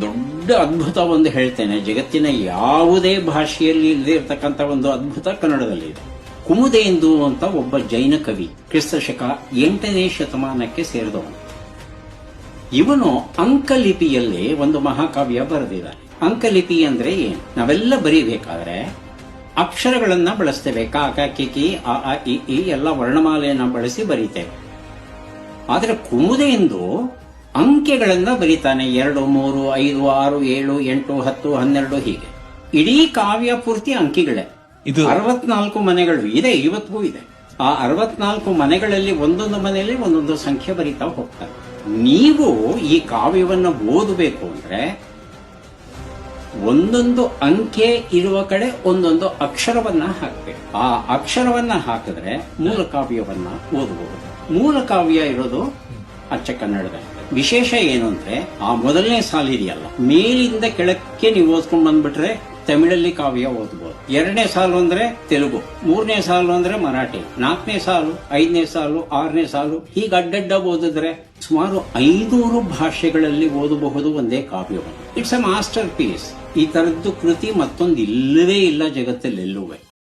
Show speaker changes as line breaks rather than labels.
ದೊಡ್ಡ ಅದ್ಭುತ ಒಂದು ಹೇಳ್ತೇನೆ. ಜಗತ್ತಿನ ಯಾವುದೇ ಭಾಷೆಯಲ್ಲಿ ಇಲ್ಲದೆ ಒಂದು ಅದ್ಭುತ ಕನ್ನಡದಲ್ಲಿ ಇದೆ. ಕುಮುದೇಂದು ಅಂತ ಒಬ್ಬ ಜೈನ ಕವಿ ಕ್ರಿಸ್ತ ಶಕ ಎಂಟನೇ ಶತಮಾನಕ್ಕೆ ಸೇರಿದವನು. ಇವನು ಅಂಕಲಿಪಿಯಲ್ಲಿ ಒಂದು ಮಹಾಕಾವ್ಯ ಬರೆದಿದ್ದಾನೆ. ಅಂಕಲಿಪಿ ಅಂದ್ರೆ ಏನು? ನಾವೆಲ್ಲ ಬರೀಬೇಕಾದ್ರೆ ಅಕ್ಷರಗಳನ್ನ ಬಳಸ್ತೇವೆ. ಕ ಕ, ಕಿ ಕಿ, ಅ ಆ ಇ ಎಲ್ಲ ವರ್ಣಮಾಲೆಯನ್ನ ಬಳಸಿ ಬರೀತೇವೆ. ಆದರೆ ಕುಮುದೆಂದು ಅಂಕೆಗಳನ್ನ ಬರೀತಾನೆ. ಎರಡು ಮೂರು ಐದು ಆರು ಏಳು ಎಂಟು ಹತ್ತು ಹನ್ನೆರಡು ಹೀಗೆ. ಇಡೀ ಕಾವ್ಯ ಪೂರ್ತಿ ಅಂಕಿಗಳೇ.
ಇದು
ಅರವತ್ನಾಲ್ಕು ಮನೆಗಳು ಇದೆ ಇವತ್ತಿಗೂ ಇದೆ. ಆ ಅರವತ್ನಾಲ್ಕು ಮನೆಗಳಲ್ಲಿ ಒಂದೊಂದು ಮನೆಯಲ್ಲಿ ಒಂದೊಂದು ಸಂಖ್ಯೆ ಬರೀತಾ ಹೋಗ್ತಾರೆ. ನೀವು ಈ ಕಾವ್ಯವನ್ನು ಓದಬೇಕು ಅಂದ್ರೆ ಒಂದೊಂದು ಅಂಕೆ ಇರುವ ಕಡೆ ಒಂದೊಂದು ಅಕ್ಷರವನ್ನ ಹಾಕಬೇಕು. ಆ ಅಕ್ಷರವನ್ನ ಹಾಕಿದ್ರೆ ಮೂಲ ಕಾವ್ಯವನ್ನ ಓದಬಹುದು. ಮೂಲ ಕಾವ್ಯ ಇರೋದು ಅಚ್ಚ ಕನ್ನಡದಲ್ಲಿ. ವಿಶೇಷ ಏನು ಅಂದ್ರೆ, ಆ ಮೊದಲನೇ ಸಾಲ ಇದೆಯಲ್ಲ, ಮೇಲಿಂದ ಕೆಳಕ್ಕೆ ನೀವು ಓದ್ಕೊಂಡು ಬಂದ್ಬಿಟ್ರೆ ತಮಿಳಲ್ಲಿ ಕಾವ್ಯ ಓದ್ಬೋದು. ಎರಡನೇ ಸಾಲು ಅಂದ್ರೆ ತೆಲುಗು, ಮೂರನೇ ಸಾಲು ಅಂದ್ರೆ ಮರಾಠಿ, ನಾಲ್ಕನೇ ಸಾಲು, ಐದನೇ ಸಾಲು, ಆರನೇ ಸಾಲು. ಹೀಗೆ ಅಡ್ಡಡ್ಡ ಓದಿದ್ರೆ ಸುಮಾರು ಐನೂರು ಭಾಷೆಗಳಲ್ಲಿ ಓದಬಹುದು ಒಂದೇ ಕಾವ್ಯವನ್ನು. ಇಟ್ಸ್ ಅ ಮಾಸ್ಟರ್ ಪೀಸ್ ಈ ತರದ್ದು ಕೃತಿ ಮತ್ತೊಂದು ಇಲ್ಲವೇ ಇಲ್ಲ ಜಗತ್ತಲ್ಲಿ ಎಲ್ಲುವೆ